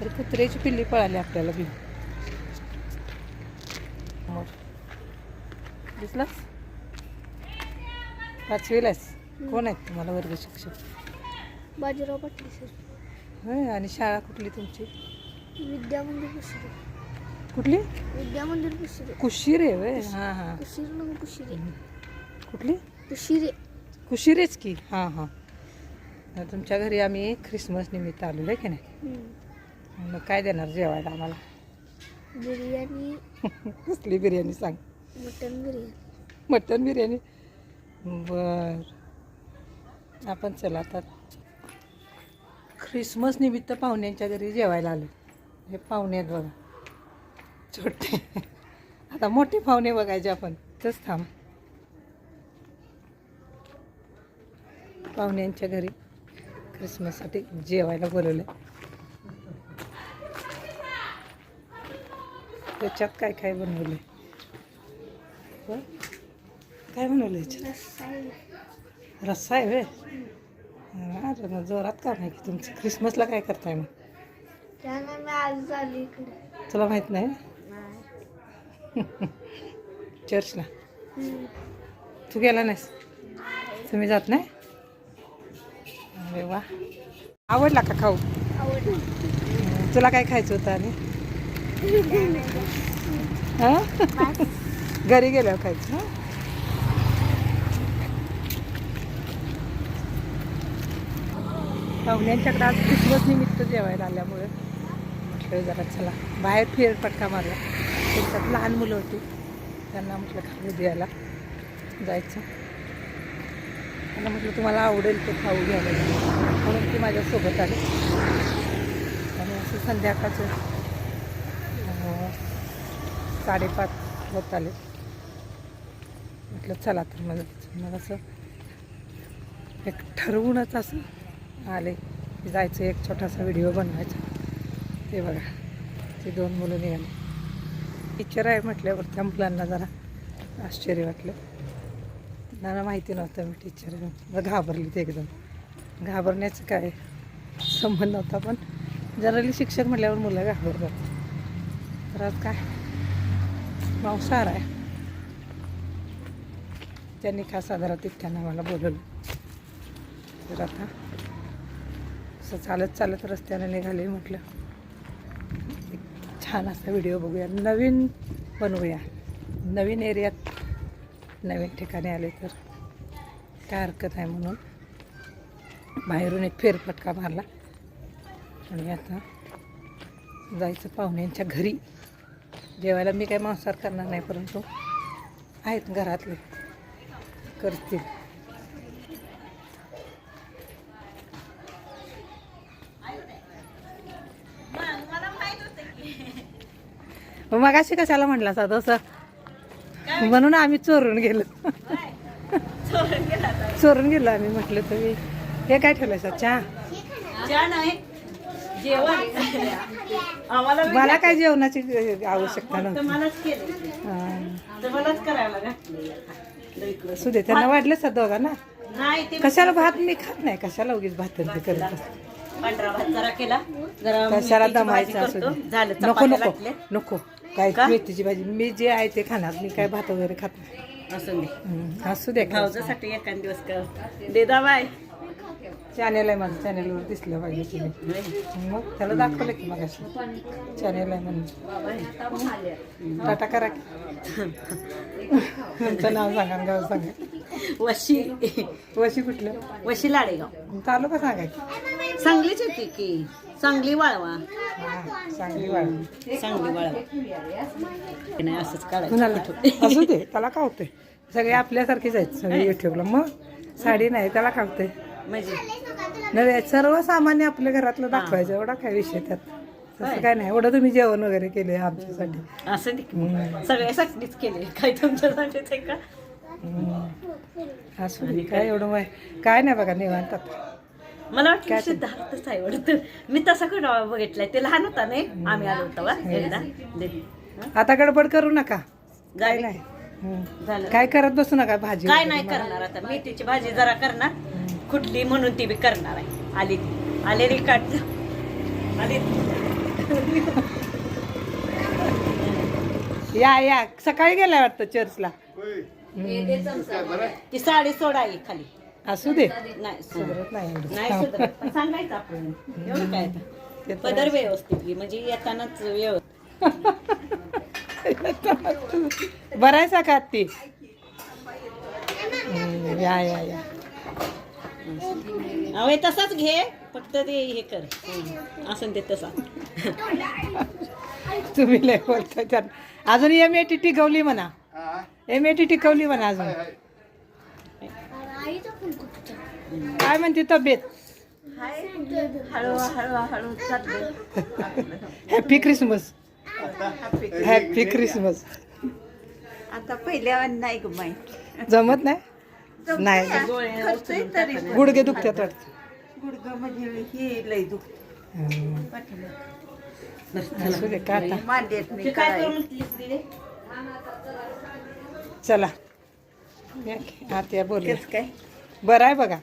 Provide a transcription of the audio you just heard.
तर कुत्र्याची पिल्ली पळाली आपल्याला मोर. दिसलास? पाचवीलाच कोण आहेत तुम्हाला वर्ग शिक्षक? बाजीराव पाटील सर. होय आणि शाळा कुठली तुमची? विद्या मंदिर कुशिरे. कुठली? विद्या मंदिर कुशिरे कुशिरे होय. हां हां. कुशीर ना कुशिरे. कुठली? कुशिरे. कुशिरेच की. हां हां. तुमच्या घरी आम्ही ख्रिसमस निमित्त आलेलो आहे की नाही. मग काय देणार जेवायला आम्हाला? बिर्याणी. कसली बिर्याणी सांग. मटन बिर्याणी. मटन बिर्याणी? बर. आपण चला आता. ख्रिसमस निमित्त पाहुण्यांच्या घरी जेवायला आलो हे पाहुणे आहेत बघा. छोटे. आता मोठे पाहुणे बघायचे आपण. तच थांब. पाहुण्यांच्या घरी ख्रिसमससाठी जेवायला बोलवलं त्याच्यात काय काय बनवलं काय बनवलं याच्यात? रस्सा आहे वे अरे मग जोरात का नाही की तुमचं? ख्रिसमसला काय करताय मग? तुला माहीत नाही? चर्चला. तू गेला नाहीस? तुम्ही जात नाही? अरे वा. आवडला का खाऊ? तुला काय खायचं होतं आणि? हां? घरी गेल्यावर खायचं. हां. पाहुण्यांच्याकडे आज क्रिसमस निमित्त जेवायला आल्यामुळे म्हटलं जरा चला. बाहेर फेरफटका मारला. त्यांच्यात लहान मुलं होती. त्यांना म्हटलं खाऊ द्यायला जायचं. त्यांना म्हटलं तुम्हाला आवडेल ते खाऊ घ्यायला. म्हणून ती माझ्यासोबत आली. आणि असं संध्याकाळचं साडेपाच होत आले. म्हटलं चला तर मग मग असं एक ठरवूनच असं आले जायचं एक छोटासा व्हिडिओ बनवायचा. ते बघा ते दोन मुलं निघाले. टीचर आहे म्हटल्यावर त्या मुलांना जरा आश्चर्य वाटलं. त्यांना माहिती नव्हतं मी टीचर आहे घाबरली ते एकदम. घाबरण्याचं काय संबंध नव्हता पण जनरली शिक्षक म्हटल्यावर मुलं घाबरतात. तर आज काय? मांसाहार आहे. त्यांनी खास आधारात त्यांना मला बोलवलं. तर आता असं चालत चालत रस्त्याने निघाले म्हटलं एक छान असा व्हिडिओ बघूया. नवीन बनवूया. नवीन एरियात नवीन ठिकाणी आले तर काय हरकत आहे म्हणून बाहेरून एक फेरफटका मारला. आणि आता जायचं पाहुण्यांच्या घरी. जेवायला मी काही मांसाहार करणार नाही परंतु आहेत घरातले. करतील. मग मगाशी कशाला म्हटला असा? तसं म्हणून आम्ही चोरून गेलो. चोरून गेलो आम्ही म्हटलं तुम्ही हे काय ठेवलं सर चहा? मला काय जेवणाची आवश्यकता नव्हती. असू दे त्यांना वाढलं सा दोघांना. नाही ते कशाला भात मी खात नाही कशाला उगीच भात करत. पांढरा भात जरा केला. जरा कशाला मेथीची भाजी दमायचं असू करतो. दे. नको नको. नको. काय? मेथीची भाजी? मी जे आहे ते खाणार मी काय भात वगैरे खात नाही. असं दे. असू दे एखाद दिवस कर. दे दाबाय चॅनेल आहे माझं. चॅनेलवर दिसलं पाहिजे तुम्ही. मग त्याला दाखवलं की मग चॅनेल आहे म्हणून. टाटा करा की. तुमचं नाव सांगा आणि गाव सांगा. वशी. वशी कुठलं? वशी लाडेगाव. तालुका सांगायचं सांगलीच होती की. सांगली वाळवा. चांगली वाढ सांगली वाळवा. नाही असंच काढायचं. असू दे त्याला का होते सगळे आपल्यासारखेच आहेत सगळे युट्यूबला मग साडी नाही त्याला का होते म्हणजे नव्हे सर्वसामान्य आपल्या घरातलं दाखवायचं एवढा काय विषय त्यात? तसं काय नाही एवढं तुम्ही जेवण वगैरे केले आमच्यासाठी. असं हम्म. सगळ्यासाठीच केले. काय तुमच्यासाठीच आहे का? हम्म. असू दे काय एवढं काय नाही बघा निवांत आता. मला वाटलं सिद्धार्थच आहे वाटतं. मी तसा कुठं बघितलाय? ते लहान होता नाही आम्ही आलो होतो वा एकदा. दे. आता गडबड करू नका. काय? नाही. झालं. काय करत बसू नका भाजी काय. नाही करणार आता. मेथीची भाजी जरा करणार. कुठली म्हणून ती बी करणार आहे. आली ती. आलेली काट आली. या या. सकाळी गेलाय वाटतं चर्चला ती साडी सोडाई खाली. असू दे. नाही सुधरत नाही एवढं. नाही सुधरत. पण सांगायचं आपण. एवढं काय आता. ते तर पदर व्यवस्थित घे, म्हणजे येतानाच व्यवस्थित. बरं आहे सका ती हम्म, या या या. अवे तसाच घे. फक्त ते हे कर. असं ते तसा. तुम्ही लय बोलता त्यात. अजून एम ए टी टिकवली म्हणा. एम ए टी टिकवली म्हणा अजून. काय म्हणते तब्येत. हॅपी क्रिसमस हॅपी क्रिसमस आता पहिल्या नाही ग माहिती. जमत नाही? नाही. खर्चही तरी गुडघे दुखतात वाटतं. गुडघं म्हणजे हे लय दुखत. हम्म. असू दे का आता नाही काय चला. या की, आता काय? बरं आहे बघा.